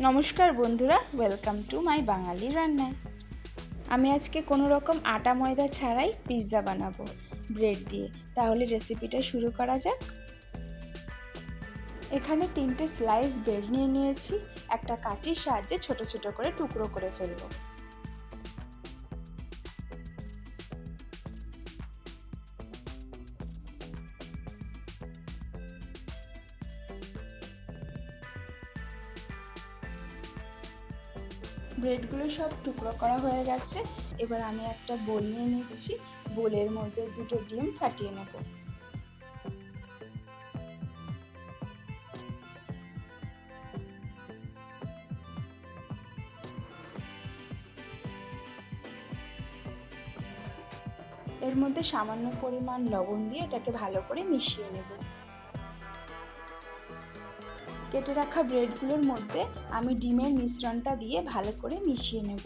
নমস্কার বন্ধুরা welcome to my বাঙালি রান্নায় আমি আজকে কোনো রকম আটা ময়দা ছাড়াই পিৎজা বানাবো ব্রেড দিয়ে। তাহলে রেসিপিটা শুরু করা যাক। এখানে তিনটে স্লাইস ব্রেড নিয়ে নিয়েছি। একটা কাঁচির সাহায্যে ছোট ছোট করে টুকরো করে ফেলব। ব্রেডগুলো সব টুকরো করা হয়ে গেছে। এবার আমি একটা বোল নিয়ে নিচ্ছি। বোলের মধ্যে দুটো ডিম ফাটিয়ে নেব। এর মধ্যে সামান্য পরিমাণ লবণ দিয়ে এটাকে ভালো করে মিশিয়ে নেব। কেটে রাখা ব্রেডগুলোর মধ্যে আমি ডিমের মিশ্রণটা দিয়ে ভালো করে মিশিয়ে নেব।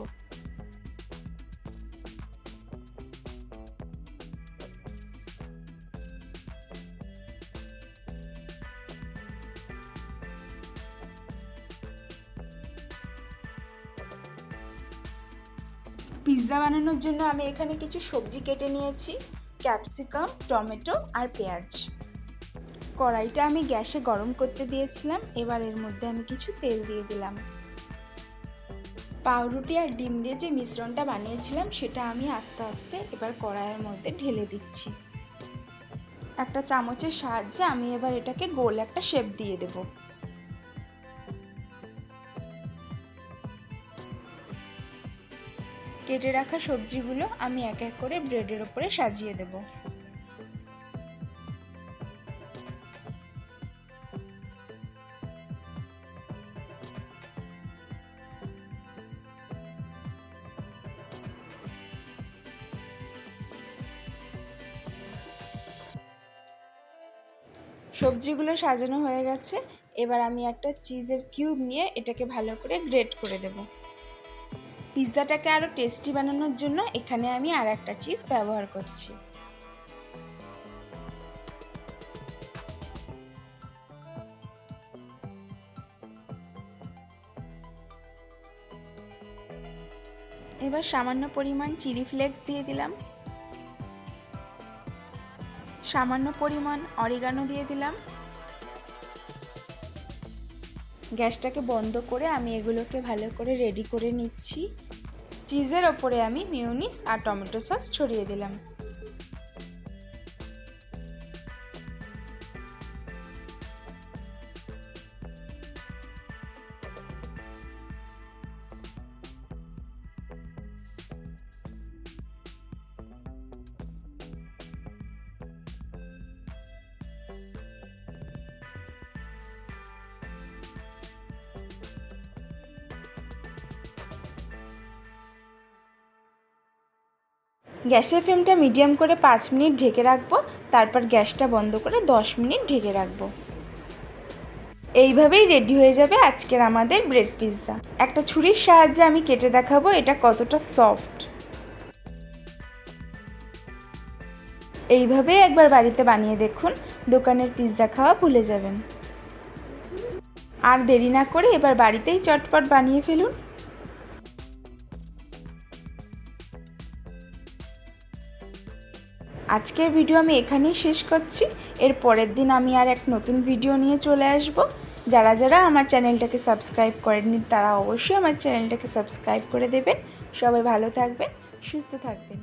পিৎজা বানানোর জন্য আমি এখানে কিছু সবজি কেটে নিয়েছি, ক্যাপসিকাম, টমেটো আর পেঁয়াজ। কড়াইটা আমি গ্যাসে গরম করতে দিয়েছিলাম। এবার এর মধ্যে আমি কিছু তেল দিয়ে দিলাম। পাউরুটি আর ডিম দিয়ে যে মিশ্রণটা বানিয়েছিলাম, সেটা আমি আস্তে আস্তে এবার কড়াইয়ের মধ্যে ঢেলে দিচ্ছি। একটা চামচের সাহায্যে আমি এবার এটাকে গোল একটা শেপ দিয়ে দেব। কেটে রাখা সবজিগুলো আমি এক এক করে ব্রেডের ওপরে সাজিয়ে দেবো। সবজিগুলো সাজানো হয়ে গেছে। এবার আমি একটা চিজের কিউব নিয়ে এটাকে ভালো করে গ্রেট করে দেব। পিৎজাটাকে আরও টেস্টি বানানোর জন্য এখানে আমি আর একটা চিজ ব্যবহার করছি। এবার সামান্য পরিমাণ চিলি ফ্লেক্স দিয়ে দিলাম। সামান্য পরিমাণ অরিগানো দিয়ে দিলাম। গ্যাসটাকে বন্ধ করে আমি এগুলোকে ভালো করে রেডি করে নিচ্ছি। চিজের ওপরে আমি মিউনিস আর টমেটো সস ছড়িয়ে দিলাম। গ্যাসের ফ্লেমটা মিডিয়াম করে পাঁচ মিনিট ঢেকে রাখব, তারপর গ্যাসটা বন্ধ করে দশ মিনিট ঢেকে রাখব। এইভাবেই রেডি হয়ে যাবে আজকের আমাদের ব্রেড পিৎজা। একটা ছুরির সাহায্যে আমি কেটে দেখাবো এটা কতটা সফট। এইভাবেই একবার বাড়িতে বানিয়ে দেখুন, দোকানের পিৎজা খাওয়া ভুলে যাবেন। আর দেরি না করে এবার বাড়িতেই চটপট বানিয়ে ফেলুন। আজকের ভিডিও আমি এখানেই শেষ করছি। এর পরের দিন আমি আর এক নতুন ভিডিও নিয়ে চলে আসব। যারা যারা আমার চ্যানেলটাকে সাবস্ক্রাইব করেননি, তারা অবশ্যই আমার চ্যানেলটাকে সাবস্ক্রাইব করে দেবেন। সবাই ভালো থাকবেন, সুস্থ থাকবেন।